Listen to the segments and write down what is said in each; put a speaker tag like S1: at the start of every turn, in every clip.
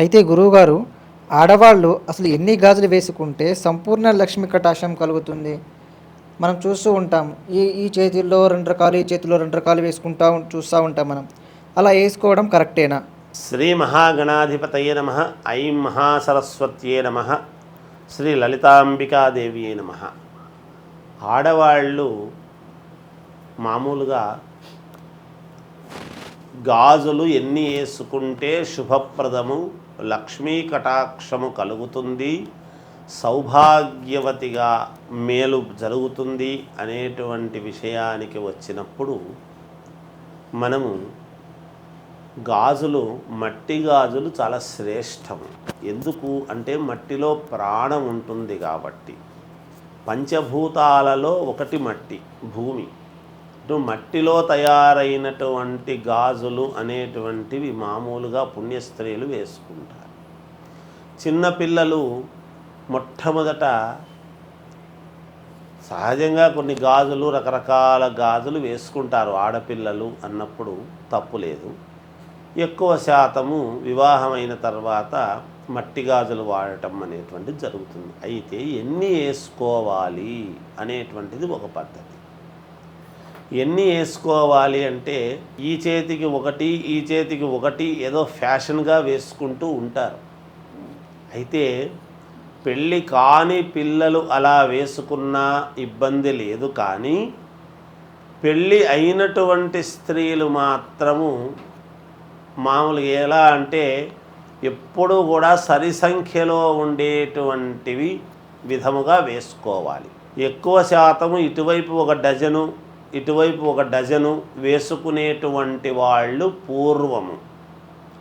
S1: అయితే గురువుగారు ఆడవాళ్ళు అసలు ఎన్ని గాజులు వేసుకుంటే సంపూర్ణ లక్ష్మి కటాక్షం కలుగుతుంది? మనం చూస్తూ ఉంటాం. ఈ ఈ చేతిల్లో రెండు రకాలు ఈ చేతిలో రెండు రకాలు వేసుకుంటా చూస్తూ ఉంటాం మనం. అలా వేసుకోవడం కరెక్టేనా?
S2: శ్రీ మహాగణాధిపతయే నమ ఐం మహాసరస్వత్యే నమ శ్రీ లలితాంబికాదేవియే నమ. ఆడవాళ్ళు మామూలుగా గాజులు ఎన్ని వేసుకుంటే శుభప్రదము లక్ష్మీ కటాక్షము కలుగుతుంది సౌభాగ్యవతిగా మేలు జరుగుతుంది అనేటువంటి విషయానికి వచ్చినప్పుడు మనము గాజులు మట్టి గాజులు చాలా శ్రేష్టం. ఎందుకు అంటే మట్టిలో ప్రాణం ఉంటుంది కాబట్టి. పంచభూతాలలో ఒకటి మట్టి భూమి. మట్టిలో తయారైనటువంటి గాజులు అనేటువంటివి మామూలుగా పుణ్యస్త్రీలు వేసుకుంటారు. చిన్నపిల్లలు మొట్టమొదట సహజంగా కొన్ని గాజులు రకరకాల గాజులు వేసుకుంటారు. ఆడపిల్లలు అన్నప్పుడు తప్పు లేదు. ఎక్కువ శాతము వివాహమైన తర్వాత మట్టి గాజులు వాడటం అనేటువంటిది జరుగుతుంది. అయితే ఎన్ని వేసుకోవాలి అనేటువంటిది ఒక పద్ధతి. ఎన్ని వేసుకోవాలి అంటే ఈ చేతికి ఒకటి ఈ చేతికి ఒకటి ఏదో ఫ్యాషన్గా వేసుకుంటూ ఉంటారు. అయితే పెళ్ళి కాని పిల్లలు అలా వేసుకున్నా ఇబ్బంది లేదు కానీ పెళ్ళి అయినటువంటి స్త్రీలు మాత్రము మామూలుగా ఎలా అంటే ఎప్పుడూ కూడా సరి సంఖ్యలో ఉండేటువంటివి విధముగా వేసుకోవాలి. ఎక్కువ శాతము ఇటువైపు ఒక డజను ఇటువైపు ఒక డజను వేసుకునేటువంటి వాళ్ళు పూర్వము.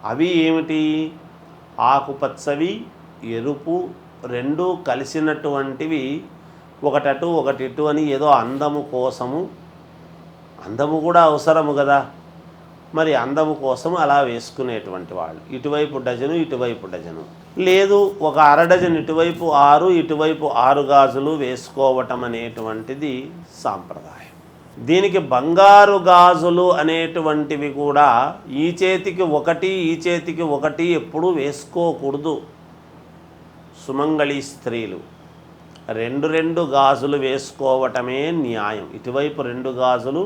S2: అవి ఏమిటి? ఆకుపచ్చవి ఎరుపు రెండు కలిసినటువంటివి ఒకటటు ఒకటిటు అని ఏదో అందము కోసము. అందము కూడా అవసరము కదా. మరి అందము కోసం అలా వేసుకునేటువంటి వాళ్ళు. ఇటువైపు డజను ఇటువైపు డజను. లేదు ఒక అర డజన్ ఇటువైపు ఆరు ఇటువైపు ఆరు గాజులు వేసుకోవటం అనేటువంటిది సాంప్రదాయం. దీనికి బంగారు గాజులు అనేటువంటివి కూడా ఈ చేతికి ఒకటి ఈ చేతికి ఒకటి ఎప్పుడూ వేసుకోకూడదు. సుమంగళి స్త్రీలు. రెండు రెండు గాజులు వేసుకోవటమే న్యాయం. ఇటువైపు రెండు గాజులు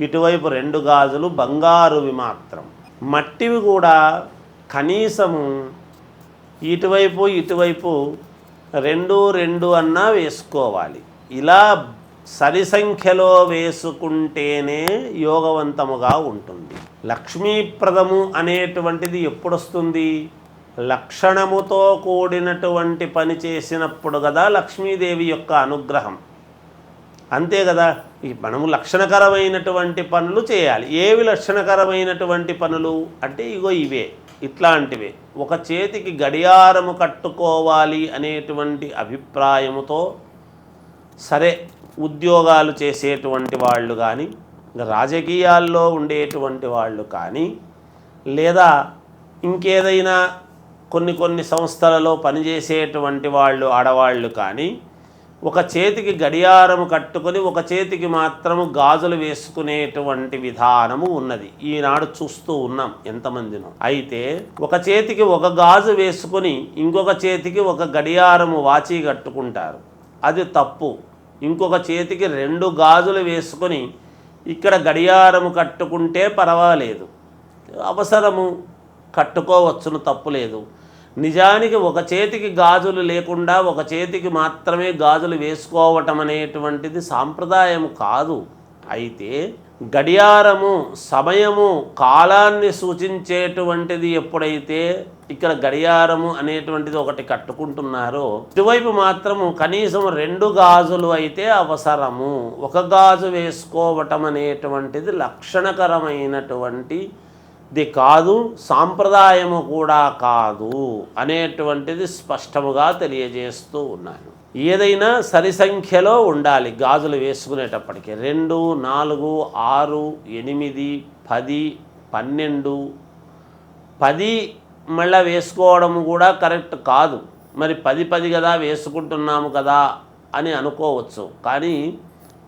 S2: ఇటువైపు రెండు గాజులు బంగారువి మాత్రం. మట్టివి కూడా కనీసము ఇటువైపు ఇటువైపు రెండు రెండు అన్నా వేసుకోవాలి. ఇలా సరి సంఖ్యలో వేసుకుంటేనే యోగవంతముగా ఉంటుంది. లక్ష్మీప్రదము అనేటువంటిది ఎప్పుడొస్తుంది? లక్షణముతో కూడినటువంటి పని చేసినప్పుడు కదా లక్ష్మీదేవి యొక్క అనుగ్రహం. అంతే కదా ఈ మనము లక్షణకరమైనటువంటి పనులు చేయాలి. ఏవి లక్షణకరమైనటువంటి పనులు? అంటే ఇగో ఇవే ఇట్లాంటివే. ఒక చేతికి గడియారము కట్టుకోవాలి అనేటువంటి అభిప్రాయముతో సరే ఉద్యోగాలు చేసేటువంటి వాళ్ళు కానీ రాజకీయాల్లో ఉండేటువంటి వాళ్ళు కానీ లేదా ఇంకేదైనా కొన్ని కొన్ని సంస్థలలో పనిచేసేటువంటి వాళ్ళు ఆడవాళ్ళు కానీ ఒక చేతికి గడియారము కట్టుకొని ఒక చేతికి మాత్రము గాజులు వేసుకునేటువంటి విధానము ఉన్నది. ఈనాడు చూస్తూ ఉన్నాం ఎంతమందినో. అయితే ఒక చేతికి ఒక గాజు వేసుకొని ఇంకొక చేతికి ఒక గడియారము వాచి కట్టుకుంటారు. అది తప్పు. ఇంకొక చేతికి రెండు గాజులు వేసుకొని ఇక్కడ గడియారము కట్టుకుంటే పర్వాలేదు. అవసరము కట్టుకోవచ్చును తప్పులేదు నిజానికి ఒక చేతికి గాజులు లేకుండా ఒక చేతికి మాత్రమే గాజులు వేసుకోవటం అనేటువంటిది సాంప్రదాయం కాదు. అయితే గడియారము సమయము కాలాన్ని సూచించేటువంటిది ఎప్పుడైతే ఇక్కడ గడియారము అనేటువంటిది ఒకటి కట్టుకుంటున్నారో ఇటువైపు మాత్రము కనీసం రెండు గాజులు అయితే అవసరము. ఒక గాజు వేసుకోవటం అనేటువంటిది లక్షణకరమైనటువంటిది కాదు సాంప్రదాయము కూడా కాదు అనేటువంటిది స్పష్టముగా తెలియజేస్తూ ఉన్నాను. ఏదైనా సరి సంఖ్యలో ఉండాలి. గాజులు వేసుకునేటప్పటికి రెండు నాలుగు ఆరు ఎనిమిది పది పన్నెండు పది మళ్ళీ వేసుకోవడం కూడా కరెక్ట్ కాదు. మరి పది పది కదా వేసుకుంటున్నాము కదా అని అనుకోవచ్చు. కానీ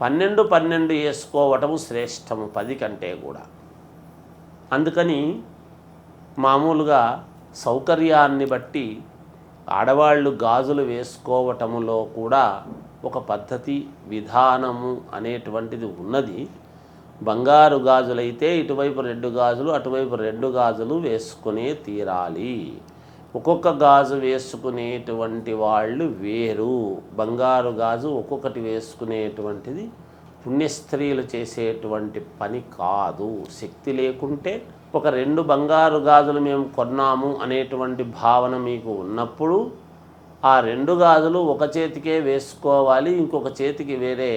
S2: పన్నెండు పన్నెండు వేసుకోవటము శ్రేష్టము పది కంటే కూడా. అందుకని మామూలుగా సౌకర్యాన్ని బట్టి ఆడవాళ్ళు గాజులు వేసుకోవటములో కూడా ఒక పద్ధతి విధానము అనేటువంటిది ఉన్నది. బంగారు గాజులైతే ఇటువైపు రెండు గాజులు అటువైపు రెండు గాజులు వేసుకునే తీరాలి. ఒక్కొక్క గాజు వేసుకునేటువంటి వాళ్ళు వేరు. బంగారు గాజు ఒక్కొక్కటి వేసుకునేటువంటిది పుణ్యస్త్రీలు చేసేటువంటి పని కాదు. శక్తి లేకుంటే ఒక రెండు బంగారు గాజులు మేము కొన్నాము అనేటువంటి భావన మీకు ఉన్నప్పుడు ఆ రెండు గాజులు ఒక చేతికే వేసుకోవాలి ఇంకొక చేతికి వేరే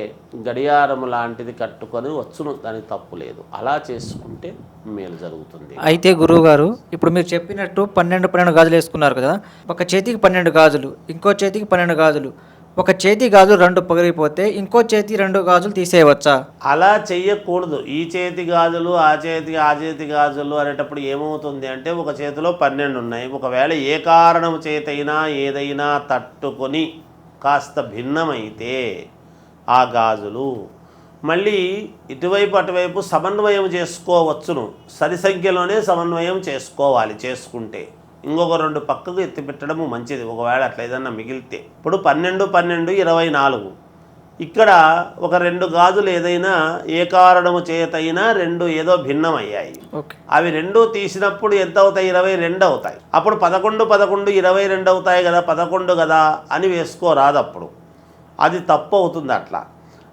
S2: గడియారం లాంటిది కట్టుకొని వచ్చును దానికి తప్పు లేదు. అలా చేసుకుంటే మేలు జరుగుతుంది.
S1: అయితే గురువుగారు ఇప్పుడు మీరు చెప్పినట్టు పన్నెండు పన్నెండు గాజులు వేసుకున్నారు కదా ఒక చేతికి పన్నెండు గాజులు ఇంకో చేతికి పన్నెండు గాజులు ఒక చేతి గాజులు రెండు పగిలిపోతే ఇంకో చేతి రెండు గాజులు తీసేయవచ్చా?
S2: అలా చెయ్యకూడదు. ఈ చేతి గాజులు ఆ చేతి ఆ చేతి గాజులు అనేటప్పుడు ఏమవుతుంది అంటే ఒక చేతిలో పన్నెండు ఉన్నాయి. ఒకవేళ ఏ కారణం చేతైనా ఏదైనా తట్టుకొని కాస్త భిన్నమైతే ఆ గాజులు మళ్ళీ ఇటువైపు అటువైపు సమన్వయం చేసుకోవచ్చును. సరి సంఖ్యలోనే సమన్వయం చేసుకోవాలి చేసుకుంటే. ఇంకొక రెండు పక్కకు ఎత్తి పెట్టడము మంచిది. ఒకవేళ అట్లా ఏదన్నా మిగిలితే. ఇప్పుడు పన్నెండు పన్నెండు ఇరవై నాలుగు. ఇక్కడ ఒక రెండు గాజులు ఏదైనా ఏ కారణము చేతైనా రెండు ఏదో భిన్నమయ్యాయి. అవి రెండు తీసినప్పుడు ఎంత అవుతాయి? ఇరవై రెండు అవుతాయి. అప్పుడు పదకొండు పదకొండు ఇరవై రెండు అవుతాయి కదా పదకొండు కదా అని వేసుకోరాదు అప్పుడు అది తప్పు అవుతుంది అట్లా.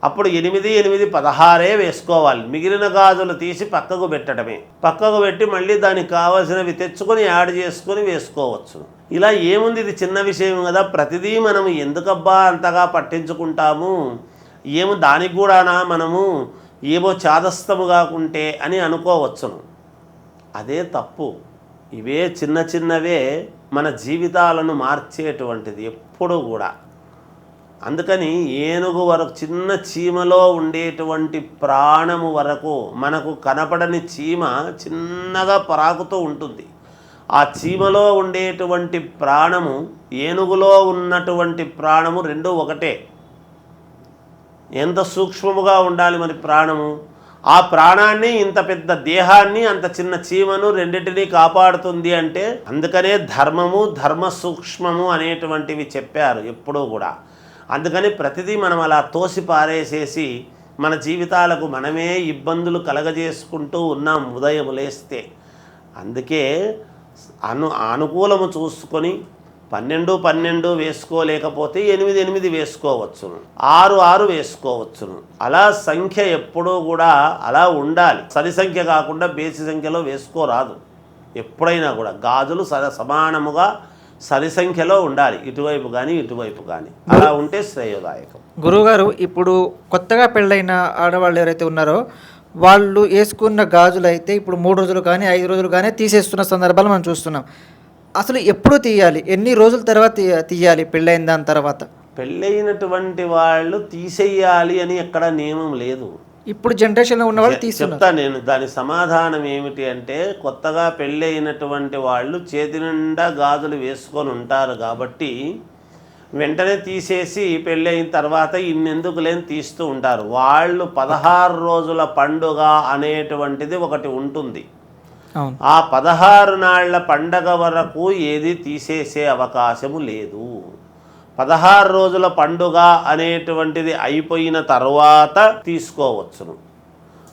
S2: అప్పుడు ఎనిమిది ఎనిమిది పదహారే వేసుకోవాలి. మిగిలిన గాజులు తీసి పక్కకు పెట్టడమే. పక్కకు పెట్టి మళ్ళీ దానికి కావలసినవి తెచ్చుకొని యాడ్ చేసుకొని వేసుకోవచ్చు. ఇలా ఏముంది? ఇది చిన్న విషయం కదా. ప్రతిదీ మనం ఎందుకబ్బా అంతగా పట్టించుకుంటాము? ఏమో దానికి కూడానా మనము ఏమో చాదస్తము కాకుంటే అని అనుకోవచ్చును. అదే తప్పు. ఇవే చిన్న చిన్నవే మన జీవితాలను మార్చేటువంటిది ఎప్పుడూ కూడా. అందుకని ఏనుగు వరకు చిన్న చీమలో ఉండేటువంటి ప్రాణము వరకు మనకు కనపడని చీమ చిన్నగా పరాకుతూ ఉంటుంది. ఆ చీమలో ఉండేటువంటి ప్రాణము ఏనుగులో ఉన్నటువంటి ప్రాణము రెండు ఒకటే. ఎంత సూక్ష్మముగా ఉండాలి మరి ప్రాణము? ఆ ప్రాణాన్ని ఇంత పెద్ద దేహాన్ని అంత చిన్న చీమను రెండింటినీ కాపాడుతుంది అంటే అందుకనే ధర్మము ధర్మ సూక్ష్మము అనేటువంటివి చెప్పారు ఎప్పుడూ కూడా. అందుకని ప్రతిదీ మనం అలా తోసి పారేసేసి మన జీవితాలకు మనమే ఇబ్బందులు కలగజేసుకుంటూ ఉన్నాం ఉదయం లేస్తే. అందుకే అను అనుకూలము చూసుకొని పన్నెండు పన్నెండు వేసుకోలేకపోతే ఎనిమిది ఎనిమిది వేసుకోవచ్చును. ఆరు ఆరు వేసుకోవచ్చును. అలా సంఖ్య ఎప్పుడూ కూడా అలా ఉండాలి. సరి సంఖ్య కాకుండా బేసి సంఖ్యలో వేసుకోరాదు. ఎప్పుడైనా కూడా గాజులు సమానముగా సరి సంఖ్యలో ఉండాలి. ఇటువైపు కానీ ఇటువైపు కానీ అలా ఉంటే శ్రేయోదాయకం.
S1: గురువుగారు ఇప్పుడు కొత్తగా పెళ్ళైన ఆడవాళ్ళు ఎవరైతే ఉన్నారో వాళ్ళు వేసుకున్న గాజులు అయితే ఇప్పుడు మూడు రోజులు కానీ ఐదు రోజులు కానీ తీసేస్తున్న సందర్భాలు మనం చూస్తున్నాం. అసలు ఎప్పుడు తీయాలి? ఎన్ని రోజుల తర్వాత తీయ- తీయాలి పెళ్ళైన దాని తర్వాత?
S2: పెళ్ళైనటువంటి వాళ్ళు తీసేయాలి అని ఎక్కడ నియమం లేదు.
S1: ఇప్పుడు జనరేషన్లో ఉన్న వాళ్ళు
S2: చెప్తా నేను. దాని సమాధానం ఏమిటి అంటే కొత్తగా పెళ్ళి అయినటువంటి వాళ్ళు చేతి నిండా గాజులు వేసుకొని ఉంటారు కాబట్టి వెంటనే తీసేసి పెళ్ళి అయిన తర్వాత ఇన్నెందుకు లేని తీస్తూ ఉంటారు. వాళ్ళు పదహారు రోజుల పండుగ అనేటువంటిది ఒకటి ఉంటుంది. ఆ పదహారు నాళ్ళ పండగ వరకు ఏది తీసేసే అవకాశము లేదు. పదహారు రోజుల పండుగ అనేటువంటిది అయిపోయిన తర్వాత తీసుకోవచ్చును.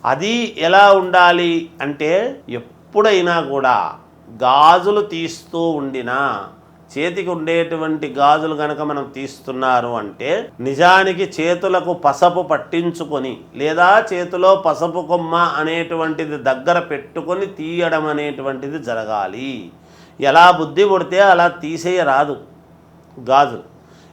S2: అది ఎలా ఉండాలి అంటే ఎప్పుడైనా కూడా గాజులు తీస్తూ ఉండినా చేతికి ఉండేటువంటి గాజులు కనుక మనం తీస్తున్నారు అంటే నిజానికి చేతులకు పసపు పట్టించుకొని లేదా చేతిలో పసపు కొమ్మ అనేటువంటిది దగ్గర పెట్టుకొని తీయడం అనేటువంటిది జరగాలి. ఎలా బుద్ధి పుడితే అలా తీసేయరాదు గాజులు.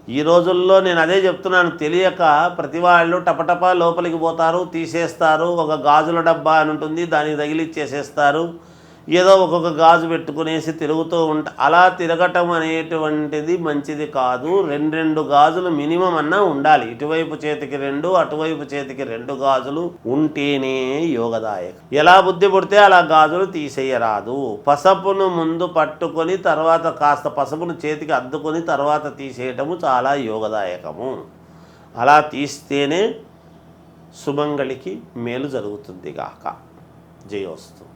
S2: ఈ రోజుల్లో నేను అదే చెప్తున్నాను తెలియక ప్రతి వాళ్ళు టపటపా లోపలికి పోతారు తీసేస్తారు ఒక గాజుల డబ్బా అని ఉంటుంది దానికి తగిలిచ్చేసేస్తారు. ఏదో ఒక్కొక్క గాజు పెట్టుకునేసి తిరుగుతూ ఉంట. అలా తిరగటం అనేటువంటిది మంచిది కాదు. రెండు రెండు గాజులు మినిమం అన్నా ఉండాలి. ఇటువైపు చేతికి రెండు అటువైపు చేతికి రెండు గాజులు ఉంటేనే యోగదాయకం. ఎలా బుద్ధి పుడితే అలా గాజులు తీసేయరాదు. పసపును ముందు పట్టుకొని తర్వాత కాస్త పసపును చేతికి అద్దుకొని తర్వాత తీసేయటము చాలా యోగదాయకము. అలా తీస్తేనే సుమంగళికి మేలు జరుగుతుంది గాక. జయోస్తు.